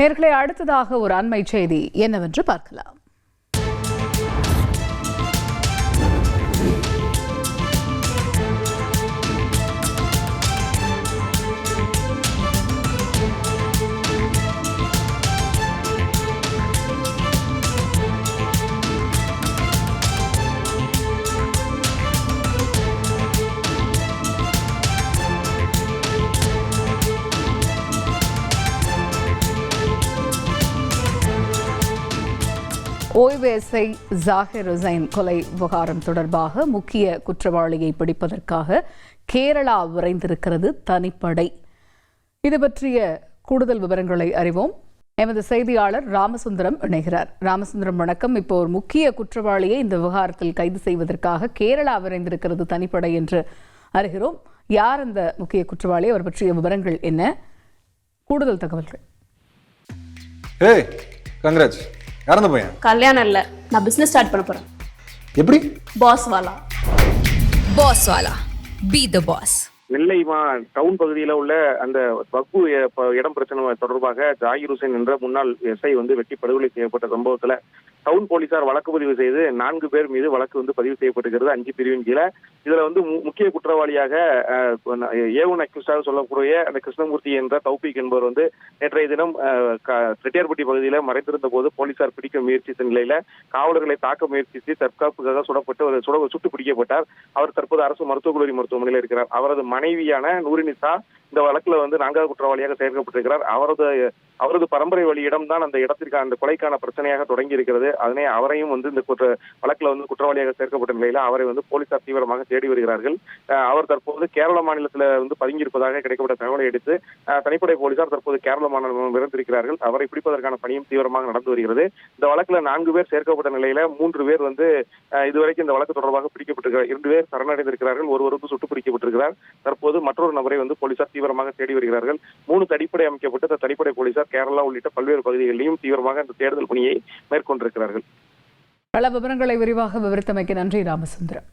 நேர்களை அடுத்ததாக ஒரு அண்மை செய்தி என்னவென்று பார்க்கலாம். ஓய்வேசை ஜாகிர் ஹுசைன் கொலை விவகாரம் தொடர்பாக முக்கிய குற்றவாளியை பிடிப்பதற்காக கேரளா விரைந்திருக்கிறது தனிப்படை. இது பற்றிய கூடுதல் விவரங்களை அறிவோம். எமது செய்தியாளர் ராமசுந்தரம் இணைகிறார். ராமசுந்தரம் வணக்கம். இப்போ ஒரு முக்கிய குற்றவாளியை இந்த விவகாரத்தில் கைது செய்வதற்காக கேரளா விரைந்திருக்கிறது தனிப்படை என்று அறிகிறோம். யார் அந்த முக்கிய குற்றவாளி? அவர் பற்றிய விவரங்கள் என்ன? கூடுதல் தகவல்கள். கங்கராஜ். அந்த பையன் கல்யாணம் இல்ல. நான் பிசினஸ் ஸ்டார்ட் பண்ண போறேன். எப்படி? பாஸ் வாலா. பாஸ் வாலா. பி த பாஸ் நெல்லை மா டவுன் பகுதியில உள்ள அந்த வக்பு இடம் பிரச்சனை தொடர்பாக ஜாகிர் ஹுசேன் என்ற முன்னாள் எஸ்ஐ வந்து வெட்டி படுகொலை செய்யப்பட்ட சம்பவத்துல டவுன் போலீசார் வழக்கு பதிவு செய்து நான்கு பேர் மீது வழக்கு வந்து பதிவு செய்யப்பட்டிருக்கிறது. அஞ்சு பிரிவின் கீழே. இதுல வந்து மு- முக்கிய குற்றவாளியாக ஏவன் அக்யூஸ்டாக சொல்லக்கூடிய அந்த கிருஷ்ணமூர்த்தி என்ற தௌபிக் என்பவர் வந்து நேற்றைய தினம் செட்டியார்பட்டி க- பகுதியில மறைந்திருந்த போது போலீசார் பிடிக்க முயற்சித்த நிலையில காவலர்களை தாக்க முயற்சித்து தற்காப்புக்காக சுடப்பட்டு ஒரு சுட சுட்டு பிடிக்கப்பட்டார். அவர் தற்போது அரசு மருத்துவக் கல்லூரி மருத்துவமனையில் இருக்கிறார். அவரது மனைவியான நூரினிசா இந்த வழக்குல வந்து நான்காவது குற்றவாளியாக சேர்க்கப்பட்டிருக்கிறார். அவரது அவரது பரம்பரை வழியிடம் தான் அந்த இடத்திற்கான அந்த கொலைக்கான பிரச்சனையாக தொடங்கி இருக்கிறது அதனை அவரையும் வந்து இந்த குற்ற வழக்குல வந்து குற்றவாளியாக சேர்க்கப்பட்ட நிலையில அவரை வந்து போலீசார் தீவிரமாக தேடி வருகிறார்கள். அவர் தற்போது கேரள மாநிலத்துல வந்து பதுங்கியிருப்பதாக கிடைக்கப்பட்ட தகவலை எடுத்து தனிப்படை போலீசார் தற்போது கேரள மாநிலம் விரைந்திருக்கிறார்கள் அவரை பிடிப்பதற்கான பணியும் தீவிரமாக நடந்து வருகிறது. இந்த வழக்குல நான்கு பேர் சேர்க்கப்பட்ட நிலையில மூன்று பேர் வந்து இதுவரைக்கும் இந்த வழக்கு தொடர்பாக பிடிக்கப்பட்டிருக்கிறார் இரண்டு பேர் சரணடைந்திருக்கிறார்கள். ஒருவர் வந்து சுட்டு பிடிக்கப்பட்டிருக்கிறார். தற்போது மற்றொரு நபரை வந்து போலீசார் தீவிரமாக தேடி வருகிறார்கள். மூணு தடிப்படை அமைக்கப்பட்டு அந்த தடிப்படை போலீசார் கேரளா உள்ளிட்ட பல்வேறு பகுதிகளிலும் தீவிரமாக இந்த தேடுதல் பணியை மேற்கொண்டிருக்கிறார்கள். பல விவரங்களை விரிவாக விவரித்தமைக்கு நன்றி ராமசுந்தரம்.